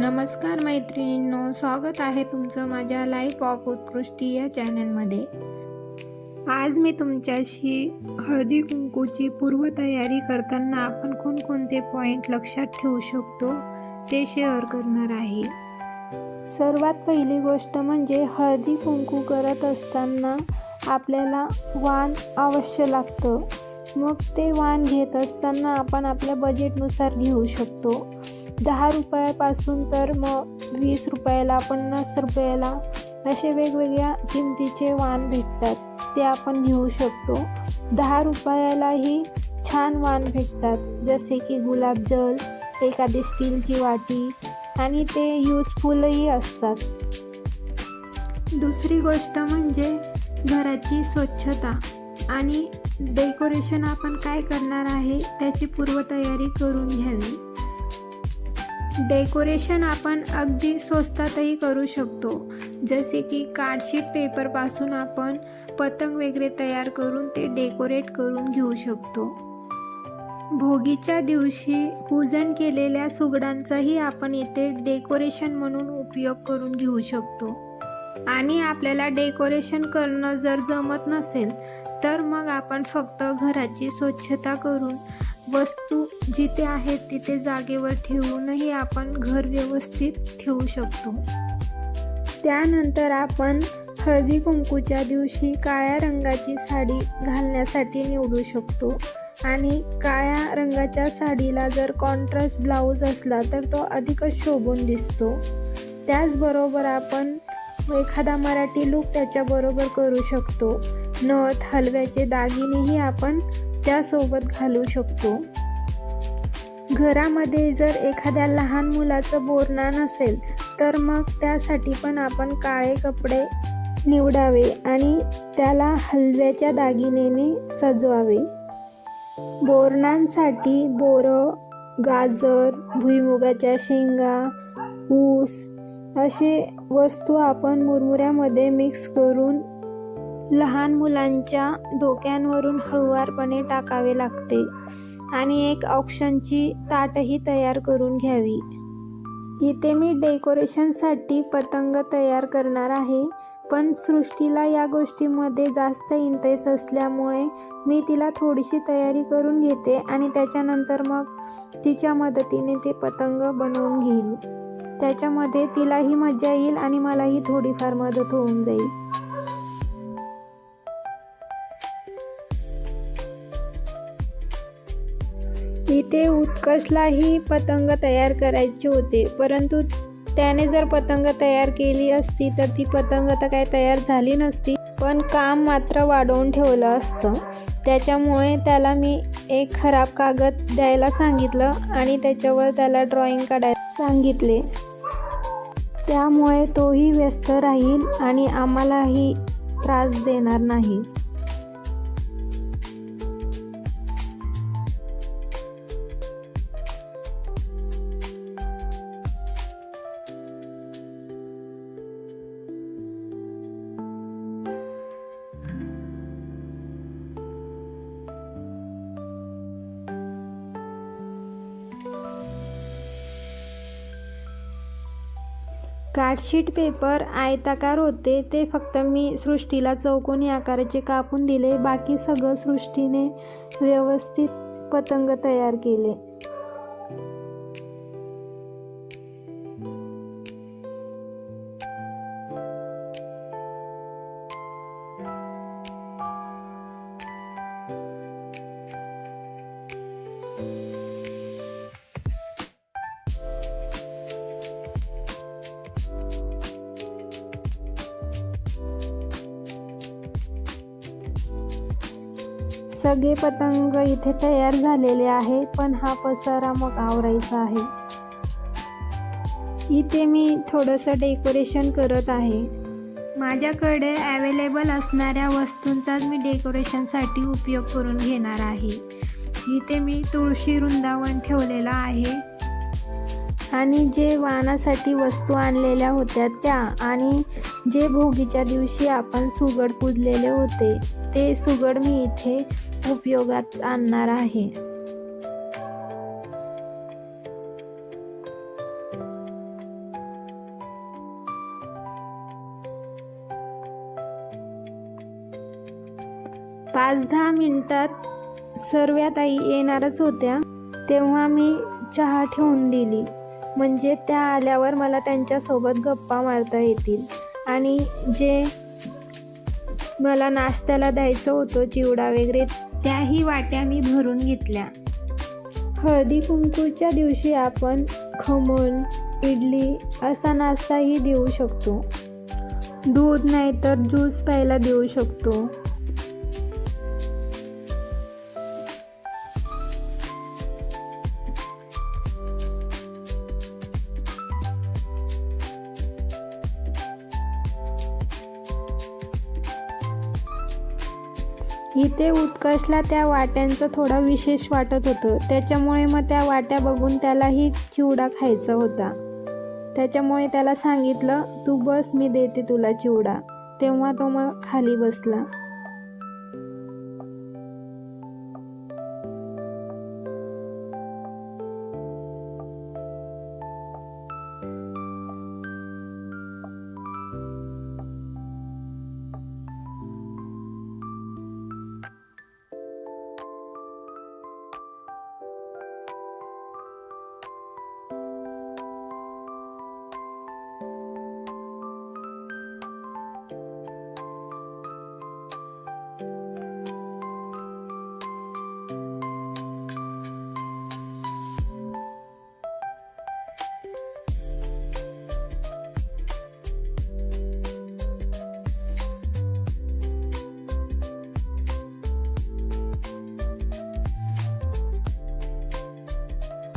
नमस्कार मैत्रिणींनो स्वागत आहे तुमचं माझ्या लाईफ ऑफ उत्कृष्टी या चॅनलमध्ये आज मी तुमच्याशी हळदी कुंकूची पूर्वतयारी करताना आपण कोणकोणते पॉईंट लक्षात ठेवू शकतो ते शेअर करणार आहे. सर्वात पहिली गोष्ट म्हणजे हळदी कुंकू करत असताना आपल्याला वाण अवश्य लागतं. मग ते वाण घेत असताना आपण आपल्या बजेटनुसार घेऊ शकतो. दहा रुपयापासून तर मग वीस रुपयाला पन्नास रुपयाला असे वेगवेगळ्या किमतीचे वाण भेटतात ते आपण घेऊ शकतो. दहा रुपयालाही छान वाण भेटतात जसे की गुलाबजल एखादी स्टीलची वाटी आणि ते यूजफुलही असतात. दुसरी गोष्ट म्हणजे घराची स्वच्छता आणि डेकोरेशन आपण काय करणार आहे त्याची पूर्वतयारी करून घ्यावी. डेकोरेशन आपण अगदी स्वस्तातही करू शकतो. जसे की कार्डशीट पेपरपासून आपण पतंग वगैरे तयार करून ते डेकोरेट करून घेऊ शकतो. भोगीच्या दिवशी पूजन केलेल्या सुगडांचाही आपण इथे डेकोरेशन म्हणून उपयोग करून घेऊ शकतो. आणि आपल्याला डेकोरेशन करणं जर जमत नसेल तर मग आपण फक्त घराची स्वच्छता करून वस्तू जिथे आहेत तिथे जागेवर ठेवूनही आपण घर व्यवस्थित ठेवू शकतो. त्यानंतर आपण हळदी कुंकूच्या दिवशी काळ्या रंगाची साडी घालण्यासाठी निवडू शकतो आणि काळ्या रंगाच्या साडीला जर कॉन्ट्रास्ट ब्लाऊज असला तर तो अधिकच शोभून दिसतो. त्याचबरोबर आपण एखादा मराठी लूक त्याच्याबरोबर करू शकतो. नथ हलव्याचे दागिनेही आपण त्यासोबत घालू शकतो. घरामध्ये जर एखाद्या लहान मुलाचं बोरणा नसेल तर मग त्यासाठी पण आपण काळे कपडे निवडावे आणि त्याला हलव्याच्या दागिनेने सजवावे. बोरणांसाठी बोरं गाजर भुईमुगाच्या शेंगा ऊस असे वस्तू आपण मुरमुऱ्यामध्ये मिक्स करून लहान मुलांच्या डोक्यांवरून हळुवारपणे टाकावे लागते आणि एक ऑप्शनची ताटही तयार करून घ्यावी. इथे मी डेकोरेशनसाठी पतंग तयार करणार आहे पण सृष्टीला या गोष्टीमध्ये जास्त इंटरेस्ट असल्यामुळे मी तिला थोडीशी तयारी करून घेते आणि त्याच्यानंतर मग तिच्या मदतीने ते पतंग बनवून घेईल. त्याच्यामध्ये तिलाही मजा येईल आणि मलाही थोडीफार मदत होऊन जाईल. तिथे उत्कर्षलाही पतंग तयार करायचे होते. परंतु त्याने जर पतंग तयार केली असती तर ती पतंग तर काय तयार झाली नसती. पण काम मात्र वाढवून ठेवलं असतं. त्याच्यामुळे त्याला मी एक खराब कागद द्यायला सांगितलं आणि त्याच्यावर त्याला ड्रॉइंग काढायला सांगितले. त्यामुळे तोही व्यस्त राहील आणि आम्हालाही त्रास देणार नाही. कार्डशीट पेपर आयताकार होते ते फक्त मी सृष्टीला चौकोनी आकाराचे कापून दिले बाकी सगळं सृष्टीने व्यवस्थित पतंग तयार केले. सगळे पतंग इथे तयार झालेले आहे पण हा पसारा मग आवरायचा आहे. इथे मी थोडंसं डेकोरेशन करत आहे. माझ्याकडे अवेलेबल असणाऱ्या वस्तूंचाच मी डेकोरेशनसाठी उपयोग करून घेणार आहे. इथे मी तुळशी वृंदावन ठेवलेलं आहे. आणि जे वाहनासाठी वस्तू आणलेल्या होत्या त्या आणि जे भोगीच्या दिवशी आपण सुगड पुजलेले होते ते सुगड मी इथे उपयोगात आणणार आहे. पाच दहा मिनिटात सर्व्या ताई येणारच होत्या तेव्हा मी चहा ठेवून दिली. म्हणजे त्या आल्यावर मला त्यांच्यासोबत गप्पा मारता येतील. आणि जे मला नाश्त्याला द्यायचं होतं चिवडा वगैरे त्याही वाट्या मी भरून घेतल्या. हळदी कुंकूच्या दिवशी आपण खमण इडली असा नाश्ताही देऊ शकतो. दूध नाही तर ज्यूस प्यायला देऊ शकतो. इथे उत्कर्षला त्या वाट्यांचं थोडं विशेष वाटत होतं. त्याच्यामुळे मग त्या वाट्या बघून त्यालाही चिवडा खायचा होता. त्याच्यामुळे त्याला सांगितलं तू बस मी देते तुला चिवडा. तेव्हा तो मग खाली बसला.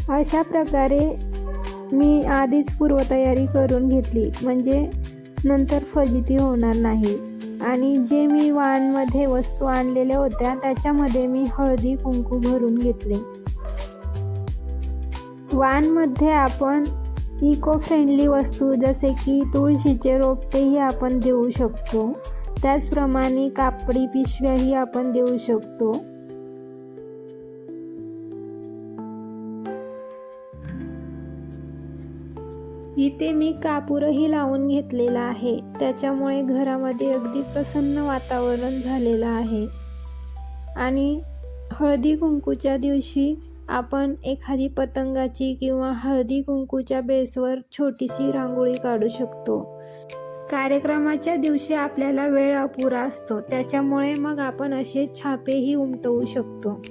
अशा प्रकारे मी आधीच पूर्वतयारी करून घेतली. म्हणजे नंतर फजिती होणार नाही. आणि जे मी वाणमध्ये वस्तू आणलेल्या होत्या त्याच्यामध्ये मी हळदी कुंकू भरून घेतले. वाणमध्ये आपण इको फ्रेंडली वस्तू जसे की तुळशीचे रोपटेही आपण देऊ शकतो. त्याचप्रमाणे कापडी पिशव्याही आपण देऊ शकतो. इथे मी कापूरही लावून घेतलेला आहे. त्याच्यामुळे घरामध्ये अगदी प्रसन्न वातावरण झालेलं आहे. आणि हळदी कुंकूच्या दिवशी आपण एखादी पतंगाची किंवा हळदी कुंकूच्या बेसवर छोटीशी रांगोळी काढू शकतो. कार्यक्रमाच्या दिवशी आपल्याला वेळ अपुरा असतो. त्याच्यामुळे मग आपण असे छापेही उमटवू शकतो.